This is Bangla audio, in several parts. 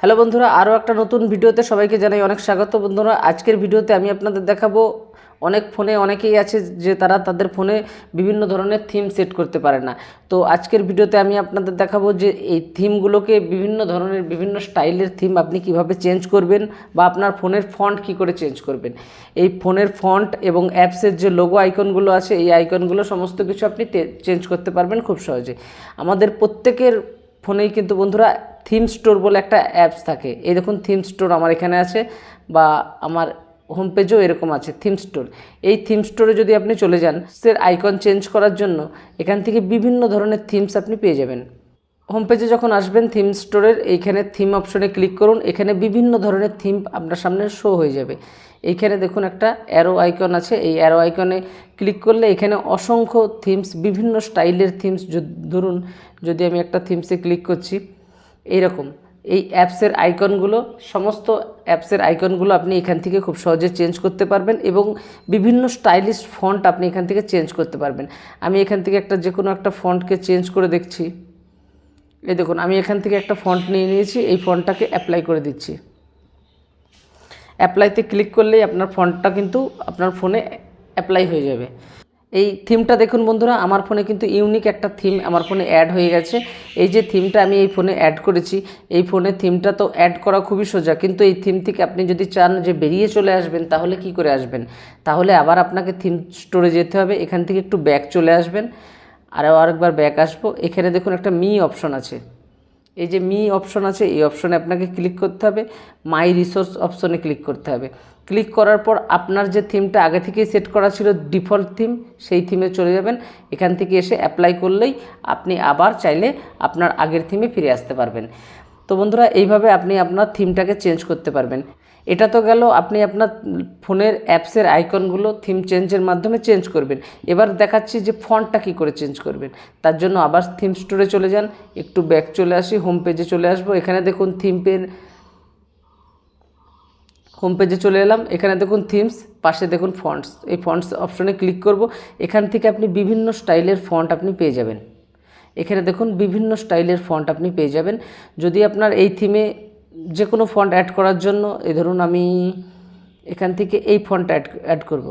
হ্যালো বন্ধুরা আরও একটা নতুন ভিডিওতে সবাইকে জানাই অনেক স্বাগত। বন্ধুরা, আজকের ভিডিওতে আমি আপনাদের দেখাবো, অনেক ফোনে অনেকেই আছে যে তারা তাদের ফোনে বিভিন্ন ধরনের থিম সেট করতে পারে না। তো আজকের ভিডিওতে আমি আপনাদের দেখাবো যে এই থিমগুলোকে বিভিন্ন ধরনের, বিভিন্ন স্টাইলের থিম আপনি কীভাবে চেঞ্জ করবেন বা আপনার ফোনের ফন্ট কি করে চেঞ্জ করবেন। এই ফোনের ফন্ট এবং অ্যাপসের যে লোগো আইকনগুলো আছে, এই আইকনগুলো সমস্ত কিছু আপনি চেঞ্জ করতে পারবেন খুব সহজে। আমাদের প্রত্যেকের ফোনেই কিন্তু বন্ধুরা থিম স্টোর বলে একটা অ্যাপস থাকে। এই দেখুন থিম স্টোর আমার এখানে আছে বা আমার হোম পেজেও এরকম আছে থিম স্টোর এই থিম স্টোরে যদি আপনি চলে যান সের আইকন চেঞ্জ করার জন্য এখান থেকে বিভিন্ন ধরনের থিমস আপনি পেয়ে যাবেন। হোম পেজে যখন আসবেন থিম স্টোরের এইখানে থিম অপশনে ক্লিক করুন, এখানে বিভিন্ন ধরনের থিম আপনার সামনে শো হয়ে যাবে। এইখানে দেখুন একটা অ্যারো আইকন আছে, এই অ্যারো আইকনে ক্লিক করলে এখানে অসংখ্য থিমস বিভিন্ন স্টাইলের থিমস ধরুন, যদি আমি একটা থিমসে ক্লিক করছি এইরকম। এই অ্যাপসের আইকনগুলো, সমস্ত অ্যাপসের আইকনগুলো আপনি এখান থেকে খুব সহজে চেঞ্জ করতে পারবেন এবং বিভিন্ন স্টাইলিশ ফন্ট আপনি এখান থেকে চেঞ্জ করতে পারবেন। আমি এখান থেকে একটা যে কোনো একটা ফন্টকে চেঞ্জ করে দেখছি। এই দেখুন, আমি এখান থেকে একটা ফন্ট নিয়ে নিয়েছি, এই ফন্টটাকে অ্যাপ্লাই করে দিচ্ছি। অ্যাপ্লাইতে ক্লিক করলেই আপনার ফন্টটা কিন্তু আপনার ফোনে অ্যাপ্লাই হয়ে যাবে। এই থিমটা দেখুন বন্ধুরা, আমার ফোনে কিন্তু ইউনিক একটা থিম আমার ফোনে অ্যাড হয়ে গেছে। এই যে থিমটা আমি এই ফোনে অ্যাড করেছি, এই ফোনে থিমটা তো অ্যাড করা খুবই সোজা, কিন্তু এই থিম থেকে আপনি যদি চান যে বেরিয়ে চলে আসবেন, তাহলে কি করে আসবেন? তাহলে আবার আপনাকে থিম স্টোরে যেতে হবে, এখান থেকে একটু ব্যাক চলে আসবেন। আরও আরেকবার ব্যাক আসব। এখানে দেখুন একটা মি অপশন আছে। এই যে মি অপশন আছে, এই অপশনে আপনাকে ক্লিক করতে হবে। মাই রিসোর্স অপশনে ক্লিক করতে হবে। ক্লিক করার পর আপনার যে থিমটা আগে থেকেই সেট করা ছিল ডিফল্ট থিম সেই থিমে চলে যাবেন। এখান থেকে এসে অ্যাপ্লাই করলেই আপনি আবার চাইলে আপনার আগের থিমে ফিরে আসতে পারবেন। তো বন্ধুরা, এইভাবে আপনি আপনার থিমটাকে চেঞ্জ করতে পারবেন। এটা তো গেল, আপনি আপনার ফোনের অ্যাপসের আইকনগুলো থিম চেঞ্জের মাধ্যমে চেঞ্জ করবেন। এবার দেখাচ্ছি যে ফন্টটা কী করে চেঞ্জ করবেন। তার জন্য আবার থিম স্টোরে চলে যান, একটু ব্যাক চলে আসি হোম পেজে চলে আসব। এখানে দেখুন থিম পেন হোম পেজে চলে এলাম। এখানে দেখুন থিমস পাশে দেখুন ফন্টস এই ফন্টস অপশনে ক্লিক করব। এখান থেকে আপনি বিভিন্ন স্টাইলের ফন্ট আপনি পেয়ে যাবেন। এখানে দেখুন বিভিন্ন স্টাইলের ফন্ট আপনি পেয়ে যাবেন। যদি আপনার এই থিমে যে কোনো ফন্ট অ্যাড করার জন্য, এই ধরুন আমি এখান থেকে এই ফন্টটা অ্যাড অ্যাড করব।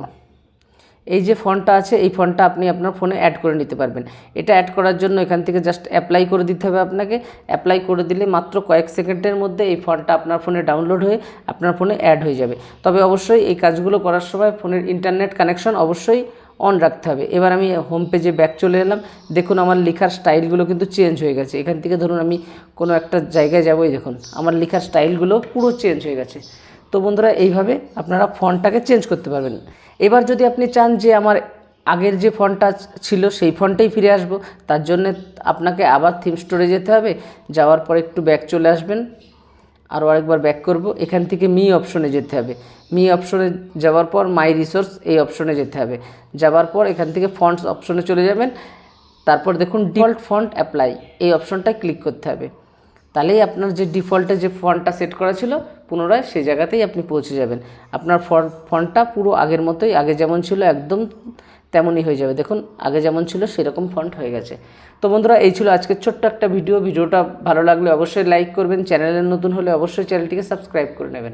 এই যে ফন্টটা আছে, এই ফন্টটা আপনি আপনার ফোনে অ্যাড করে নিতে পারবেন। এটা অ্যাড করার জন্য এখান থেকে জাস্ট অ্যাপ্লাই করে দিতে হবে আপনাকে। অ্যাপ্লাই করে দিলে মাত্র কয়েক সেকেন্ডের মধ্যে এই ফন্টটা আপনার ফোনে ডাউনলোড হয়ে আপনার ফোনে অ্যাড হয়ে যাবে। তবে অবশ্যই এই কাজগুলো করার সময় ফোনের ইন্টারনেট কানেকশন অবশ্যই অন রাখতে হবে। এবার আমি হোম পেজে ব্যাক চলে এলাম। দেখুন আমার লেখার স্টাইলগুলো কিন্তু চেঞ্জ হয়ে গেছে। এখান থেকে ধরুন আমি কোনো একটা জায়গায় যাবোই দেখুন, আমার লেখার স্টাইলগুলো পুরো চেঞ্জ হয়ে গেছে। তো বন্ধুরা, এইভাবে আপনারা ফন্টটাকে চেঞ্জ করতে পারবেন। এবার যদি আপনি চান যে আমার আগের যে ফন্টটা ছিল, সেই ফন্টেই ফিরে আসব, তার জন্যে আপনাকে আবার থিম স্টোরে যেতে হবে। যাওয়ার পর একটু ব্যাক চলে আসবেন। আরও আরেকবার ব্যাক করব। এখান থেকে মি অপশনে যেতে হবে। মি অপশনে যাওয়ার পর মাই রিসোর্স এই অপশনে যেতে হবে। যাওয়ার পর এখান থেকে ফন্টস অপশনে চলে যাবেন। তারপর দেখুন ডিফল্ট ফন্ট অ্যাপ্লাই এই অপশনটা ক্লিক করতে হবে। তাহলেই আপনার যে ডিফল্টে যে ফন্টটা সেট করা ছিল, পুনরায় সেই জায়গাতেই আপনি পৌঁছে যাবেন। আপনার ফন্টটা পুরো আগের মতোই, আগে যেমন ছিল একদম তেমনই হয়ে যাবে। দেখুন, আগে যেমন ছিল সেরকম ফন্ট হয়ে গেছে। তো বন্ধুরা, এই ছিল আজকের ছোট্ট একটা ভিডিও। ভিডিওটা ভালো লাগলে অবশ্যই লাইক করবেন। চ্যানেলের নতুন হলে অবশ্যই চ্যানেলটিকে সাবস্ক্রাইব করে নেবেন।